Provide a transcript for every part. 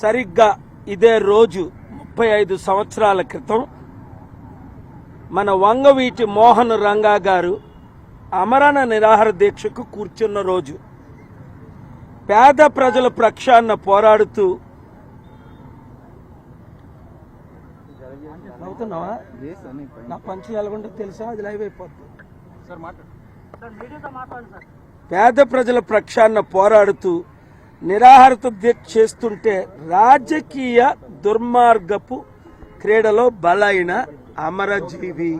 సరిగ్గా ఇదే రోజు ముప్పై ఐదు సంవత్సరాల క్రితం మన వంగవీటి మోహన్ రంగా గారు అమరణ నిరాహార దీక్షకు కూర్చున్న రోజు. పేద ప్రజల ప్రక్షాళన పోరాడుతూ నవ్వుతున్నావా? నా పంచి ఎలాగుంటే తెలుసా? అది లైవ్ అయిపోతుంది పేద ప్రజల ప్రక్షాళన పోరాడుతూ నిరాహారత దీక్ష చేస్తుంటే రాజకీయ దుర్మార్గపు క్రీడలో బలైన అమరజీవి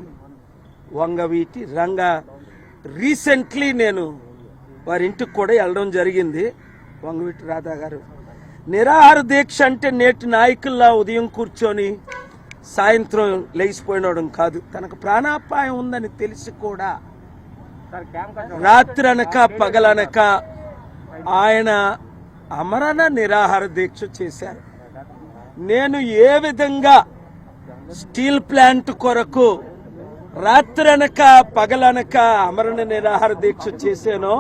వంగవీటి రంగ. రీసెంట్లీ నేను వారి ఇంటికి కూడా వెళ్ళడం జరిగింది. వంగవీటి రాధా గారు. నిరాహార దీక్ష అంటే నేటి నాయకుల్లా ఉదయం కూర్చొని సాయంత్రం లేచిపోయినడం కాదు. తనకు ప్రాణాపాయం ఉందని తెలిసి కూడా రాత్రి అనక పగలనక ఆయన అమరణ నిరాహార దీక్ష చేశారు. నేను ఏ విధంగా స్టీల్ ప్లాంట్ కొరకు రాత్రనక పగలనక అమరణ నిరాహార దీక్ష చేశానో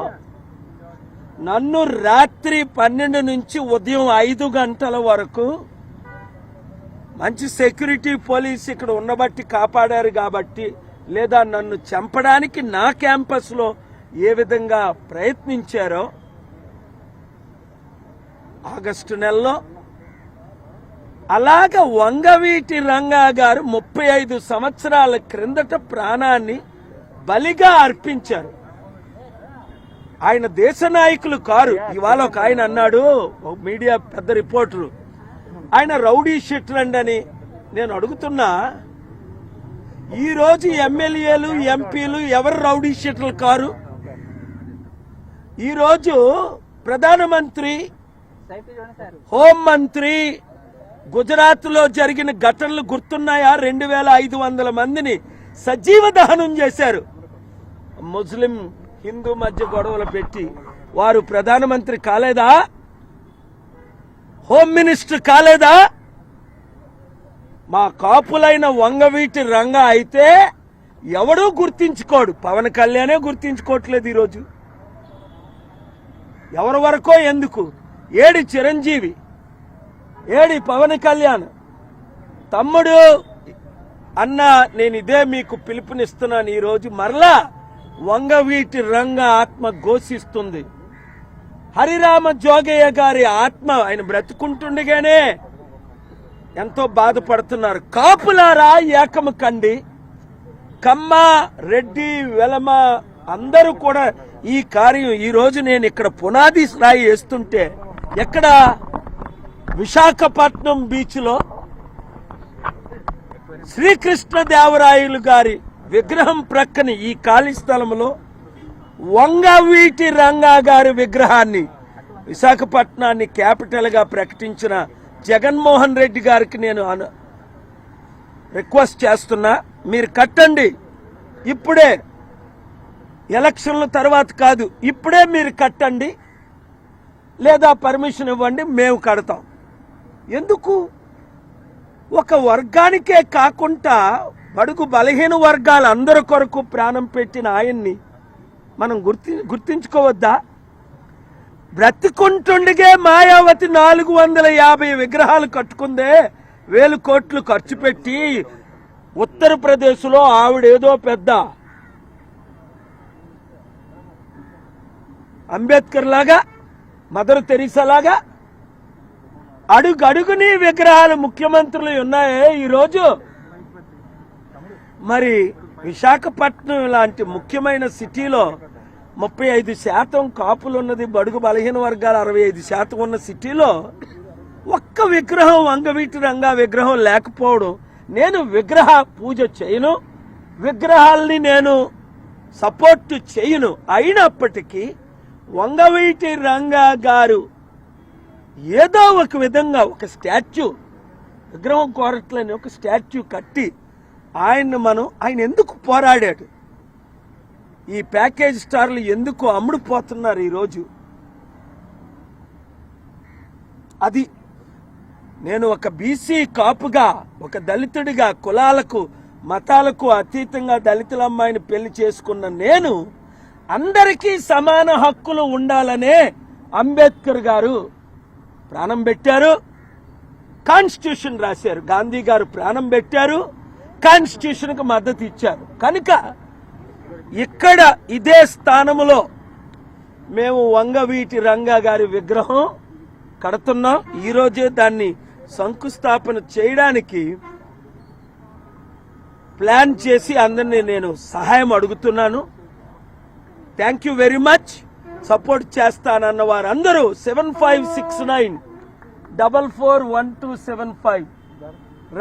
నన్ను రాత్రి పన్నెండు నుంచి ఉదయం ఐదు గంటల వరకు మంచి సెక్యూరిటీ పోలీస్ ఇక్కడ ఉండబట్టి కాపాడారు కాబట్టి లేదా నన్ను చంపడానికి నా క్యాంపస్లో ఏ విధంగా ప్రయత్నించారో ఆగస్టు నెలలో అలాగ వంగవీటి రంగా గారు ముప్పై ఐదు సంవత్సరాల క్రిందట ప్రాణాన్ని బలిగా అర్పించారు. ఆయన దేశ నాయకులు కారు. ఇవాళ ఒక ఆయన అన్నాడు మీడియా పెద్ద రిపోర్టరు. ఆయన రౌడీ షీట్లండి అని నేను అడుగుతున్నా ఈరోజు ఎమ్మెల్యేలు ఎంపీలు ఎవరు రౌడీ షీట్లు కారు? ఈరోజు ప్రధానమంత్రి హోమ్ మంత్రి గుజరాత్లో జరిగిన ఘటనలు గుర్తున్నాయా? రెండు వేల ఐదు వందల మందిని సజీవ దహనం చేశారు. ముస్లిం హిందూ మధ్య గొడవలు పెట్టి వారు ప్రధానమంత్రి కాలేదా? హోమ్ మినిస్టర్ కాలేదా? మా కాపులైన వంగవీటి రంగ అయితే ఎవడూ గుర్తించుకోడు. పవన్ కళ్యాణే గుర్తించుకోవట్లేదు ఈరోజు. ఎవరి వరకో ఎందుకు? ఏడి చిరంజీవి ఏడి పవన్ కళ్యాణ్ తమ్ముడు అన్న నేను ఇదే మీకు పిలుపునిస్తున్నాను. ఈరోజు మరలా వంగవీటి రంగ ఆత్మ ఘోషిస్తుంది. హరిరామ జోగయ్య గారి ఆత్మ ఆయన బ్రతుకుంటుండగానే ఎంతో బాధపడుతున్నారు. కాపులారా ఏకము కండి. కమ్మ రెడ్డి వెలమ అందరూ కూడా ఈ కార్యం ఈరోజు నేను ఇక్కడ పునాది రాయి వేస్తుంటే ఎక్కడ విశాఖపట్నం బీచ్లో శ్రీకృష్ణదేవరాయలు గారి విగ్రహం ప్రక్కన ఈ ఖాళీ స్థలంలో వంగవీటి రంగా గారి విగ్రహాన్ని విశాఖపట్నాన్ని క్యాపిటల్గా ప్రకటించిన జగన్మోహన్ రెడ్డి గారికి నేను రిక్వెస్ట్ చేస్తున్నా మీరు కట్టండి. ఇప్పుడే ఎలక్షన్ల తర్వాత కాదు ఇప్పుడే మీరు కట్టండి. లేదా పర్మిషన్ ఇవ్వండి మేము కడతాం. ఎందుకు? ఒక వర్గానికే కాకుండా బడుగు బలహీన వర్గాల అందరి కొరకు ప్రాణం పెట్టిన ఆయన్ని మనం గుర్తి గుర్తించుకోవద్దా? బ్రతికుంటుండగే మాయావతి నాలుగు వందల యాభై విగ్రహాలు కట్టుకుందే వేలు కోట్లు ఖర్చు పెట్టి ఉత్తరప్రదేశ్లో ఆవిడేదో పెద్ద అంబేద్కర్ లాగా మదర్ తెరీసా లాగా అడుగు అడుగుని విగ్రహాలు ముఖ్యమంత్రులు ఉన్నాయే ఈరోజు. మరి విశాఖపట్నం లాంటి ముఖ్యమైన సిటీలో ముప్పై ఐదు శాతం కాపులు ఉన్నది బడుగు బలహీన వర్గాలు అరవై ఐదు శాతం ఉన్న సిటీలో ఒక్క విగ్రహం వంగవీటి రంగా విగ్రహం లేకపోవడం. నేను విగ్రహ పూజ చేయను. విగ్రహాల్ని నేను సపోర్ట్ చేయను. అయినప్పటికీ వంగవీటి రంగా గారు ఏదో ఒక విధంగా ఒక స్టాచ్యూ విగ్రహం కోరట్లని ఒక స్టాచ్యూ కట్టి ఆయన్ని మనం ఆయన ఎందుకు పోరాడాడు? ఈ ప్యాకేజ్ స్టార్లు ఎందుకు అమ్ముడుపోతున్నారు ఈరోజు? అది నేను ఒక బీసీ కాపుగా ఒక దళితుడిగా కులాలకు మతాలకు అతీతంగా దళితుల అమ్మాయిని పెళ్ళి చేసుకున్న నేను అందరికీ సమాన హక్కులు ఉండాలనే అంబేద్కర్ గారు ప్రాణం పెట్టారు. కాన్స్టిట్యూషన్ రాశారు. గాంధీ గారు ప్రాణం పెట్టారు. కాన్స్టిట్యూషన్కు మద్దతు ఇచ్చారు. కనుక ఇక్కడ ఇదే స్థానములో మేము వంగవీటి రంగా గారి విగ్రహం కడుతున్నాం. ఈరోజే దాన్ని శంకుస్థాపన చేయడానికి ప్లాన్ చేసి అందరినీ నేను సహాయం అడుగుతున్నాను. Thank you very much support చేస్తానన్న వారందరూ seven five six nine double four one two seven five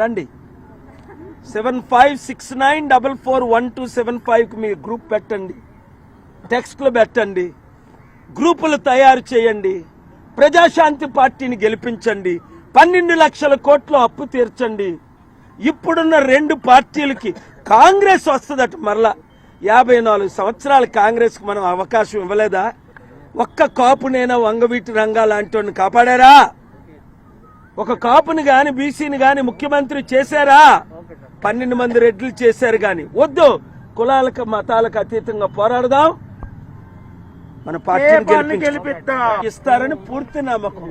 రండి. Seven five six nine double four one two seven ఫైవ్కి మీ గ్రూప్ పెట్టండి. టెక్స్ట్లు పెట్టండి. గ్రూపులు తయారు చేయండి. ప్రజాశాంతి పార్టీని గెలిపించండి. పన్నెండు లక్షల కోట్లు అప్పు తీర్చండి. ఇప్పుడున్న రెండు పార్టీలకి కాంగ్రెస్ వస్తుందట మరలా. యాభై నాలుగు సంవత్సరాలు కాంగ్రెస్కి మనం అవకాశం ఇవ్వలేదా? ఒక్క కాపునైనా వంగవీటి రంగా లాంటి కాపాడారా? ఒక కాపుని గాని బీసీని గాని ముఖ్యమంత్రి చేశారా? పన్నెండు మంది రెడ్లు చేశారు గాని. వద్దు కులాలకు మతాలకు అతీతంగా పోరాడదాం. మన పార్టీని. గెలిపిస్తాం. ఇస్తారని పూర్తి నమ్మకం.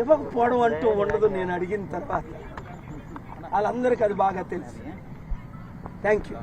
ఇవ్వకపోవడం అంటూ ఉండదు నేను అడిగిన తర్వాత. వాళ్ళందరికీ అది బాగా తెలుసు. Thank you.